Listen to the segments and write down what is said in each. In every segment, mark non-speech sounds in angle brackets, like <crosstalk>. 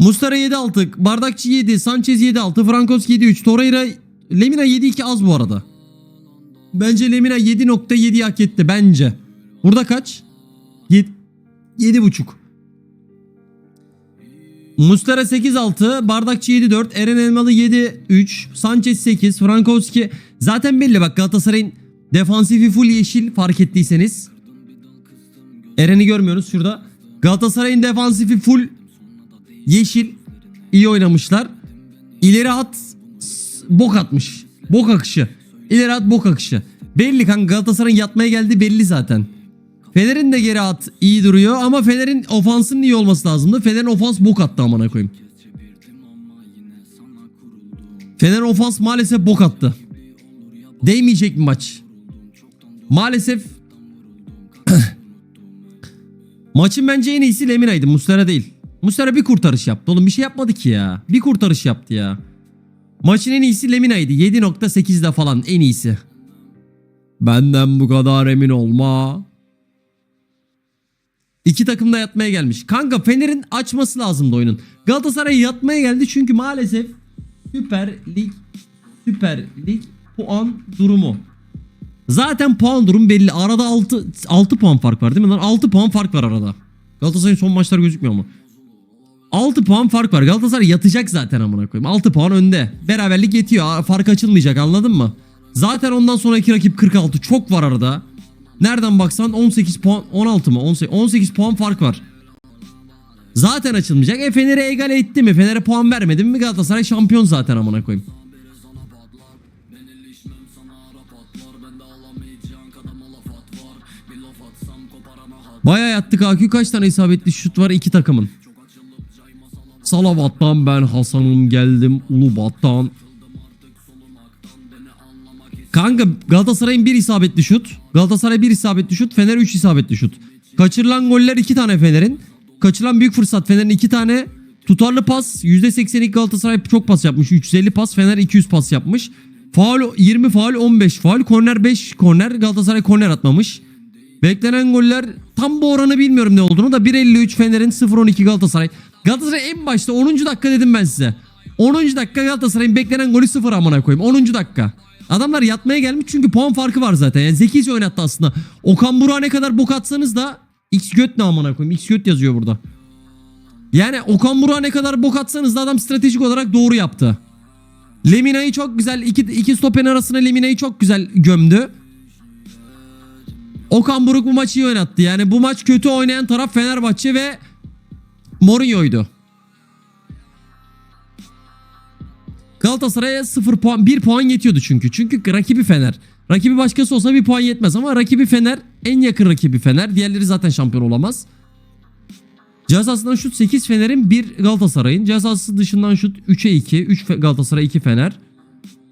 Mustara 7-6, Bardakçı 7, Sanchez 7-6, Frankowski 7-3, Torreira, Lemina 7-2 az bu arada. Bence Lemina 7.7 hak etti bence. Burada kaç? 7 7.5. Mustara 8-6, Bardakçı 7-4, Eren Elmalı 7-3, Sanchez 8, Frankowski. Zaten belli bak Galatasaray'ın defansifi full yeşil fark ettiyseniz. Eren'i görmüyoruz şurada. Galatasaray'ın defansifi full yeşil. İyi oynamışlar. İleri at bok atmış. Bok akışı. İleri at bok akışı. Belli kanka Galatasaray'ın yatmaya geldi belli zaten. Fener'in de geri at iyi duruyor ama Fener'in ofansının iyi olması lazımdı. Fener'in ofans bok attı amına koyayım. Fener ofans maalesef bok attı. Değmeyecek bir maç. Maalesef <clears throat> maçın bence en iyisi Lemina'ydı. Muslera değil. Muslera bir kurtarış yaptı. Oğlum bir şey yapmadı ki ya. Bir kurtarış yaptı ya. Maçın en iyisi Lemina'ydı. 7.8'de falan en iyisi. Benden bu kadar emin olma. İki takım da yatmaya gelmiş. Kanka Fener'in açması lazımdı oyunun. Galatasaray yatmaya geldi çünkü maalesef Süper Lig Süper Lig puan durumu. Zaten puan durum belli. Arada 6 6 puan fark var değil mi lan? 6 puan fark var arada. Galatasaray'ın son maçları gözükmüyor mu? 6 puan fark var. Galatasaray yatacak zaten amına koyayım. 6 puan önde. Beraberlik yetiyor. Fark açılmayacak anladın mı? Zaten ondan sonraki rakip 46. Çok var arada. Nereden baksan 18 puan 16 mı? 18, 18 puan fark var. Zaten açılmayacak. E Fener'e egale etti mi? Fener'e puan vermedi mi? Galatasaray şampiyon zaten amına koyayım. Baya yattık AQ kaç tane isabetli şut var iki takımın. Salavat'tan ben Hasan'ım geldim Ulubat'tan. Kanka Galatasaray'ın bir isabetli şut. Galatasaray bir isabetli şut. Fener 3 isabetli şut. Kaçırılan goller 2 tane Fener'in. Kaçırılan büyük fırsat Fener'in 2 tane. Tutarlı pas %82 Galatasaray çok pas yapmış. 350 pas Fener 200 pas yapmış. Faul 20 faul 15 faul. Korner 5 korner. Galatasaray korner atmamış. Beklenen goller tam bu oranı bilmiyorum ne olduğunu da 1.53 Fener'in 0.12 Galatasaray. Galatasaray en başta 10. dakika dedim ben size. 10. dakika Galatasaray'ın beklenen golü 0 amına koyayım. 10. dakika. Adamlar yatmaya gelmiş çünkü puan farkı var zaten. Yani zekice oynattı aslında. Okan Burak'a ne kadar bok atsanız da X göt ne amına koyayım. X göt yazıyor burada. Yani Okan Burak'a ne kadar bok atsanız da adam stratejik olarak doğru yaptı. Lemina'yı çok güzel iki, iki stopen arasına Lemina'yı çok güzel gömdü. Okan Buruk bu maçı iyi oynattı. Yani bu maç kötü oynayan taraf Fenerbahçe ve Mourinho'ydu. Galatasaray'a 0 puan 1 puan yetiyordu çünkü. Çünkü rakibi Fener. Rakibi başkası olsa bir puan yetmez ama rakibi Fener en yakın rakibi Fener. Diğerleri zaten şampiyon olamaz. Cezasından şut 8 Fener'in 1 Galatasaray'ın. Cezası dışından şut 3'e 2. 3 Fe- Galatasaray 2 Fener.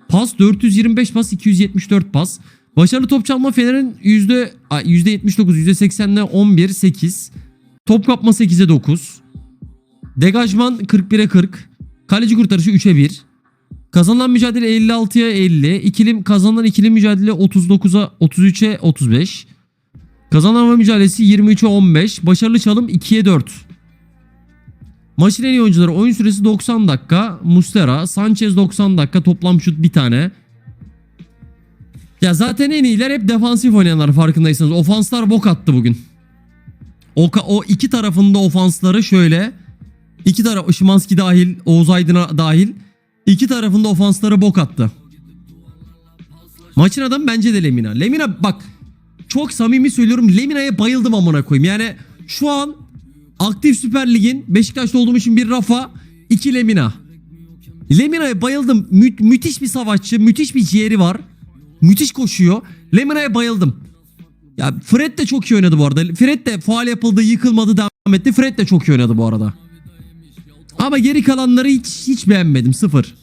Pas 425 pas 274 pas. Başarılı top çalma Fener'in yüzde ay, %79 %80'le 11 8. Top kapma 8'e 9. Degajman 41'e 40. Kaleci kurtarışı 3'e 1. Kazanılan mücadele 56'ya 50. İkilim kazanılan ikili mücadele 39'a 33'e 35. Kazanılan mücadelesi 23'e 15. Başarılı çalım 2'ye 4. Maçın en iyi oyuncuları oyun süresi 90 dakika. Mustera, Sanchez 90 dakika toplam şut bir tane. Ya zaten en iyiler hep defansif oynayanlar farkındaysanız. Ofanslar bok attı bugün. O, o iki tarafında ofansları şöyle. İki taraf Şimanski dahil, Oğuz Aydın'a dahil. iki tarafında ofansları bok attı. Maçın adamı bence de Lemina. Lemina bak çok samimi söylüyorum Lemina'ya bayıldım amına koyayım. Yani şu an aktif Süper Lig'in Beşiktaş'ta olduğum için bir Rafa, iki Lemina. Lemina'ya bayıldım. Mü- müthiş bir savaşçı, müthiş bir ciğeri var. Müthiş koşuyor. Lemina'ya bayıldım. Ya Fred de çok iyi oynadı bu arada. Fred de faal yapıldı, yıkılmadı, devam etti. Fred de çok iyi oynadı bu arada. Ama geri kalanları hiç hiç beğenmedim. Sıfır.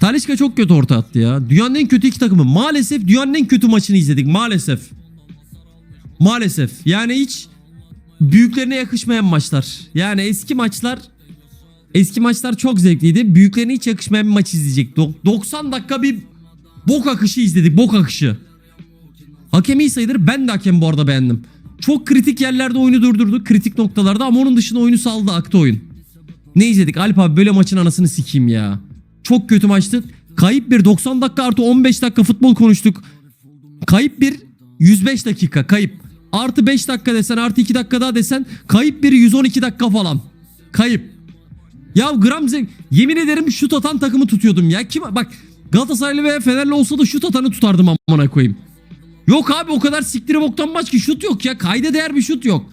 Talişka çok kötü orta attı ya. Dünyanın en kötü iki takımı. Maalesef dünyanın en kötü maçını izledik. Maalesef. Maalesef. Yani hiç büyüklerine yakışmayan maçlar. Yani eski maçlar eski maçlar çok zevkliydi. Büyüklerine hiç yakışmayan bir maç izleyecek. Dok- 90 dakika bir bok akışı izledik. Bok akışı. Hakem iyi sayılır. Ben de hakem bu arada beğendim. Çok kritik yerlerde oyunu durdurdu. Kritik noktalarda ama onun dışında oyunu saldı aktı oyun. Ne izledik? Alp abi böyle maçın anasını sikeyim ya. Çok kötü maçtı. Kayıp bir 90 dakika artı 15 dakika futbol konuştuk. Kayıp bir 105 dakika kayıp. Artı 5 dakika desen artı 2 dakika daha desen kayıp bir 112 dakika falan. Kayıp. Ya gram zevk. Yemin ederim şut atan takımı tutuyordum ya. Kim bak Galatasaraylı veya Fenerli olsa da şut atanı tutardım amına koyayım. Yok abi o kadar siktiri boktan maç ki şut yok ya. Kayda değer bir şut yok.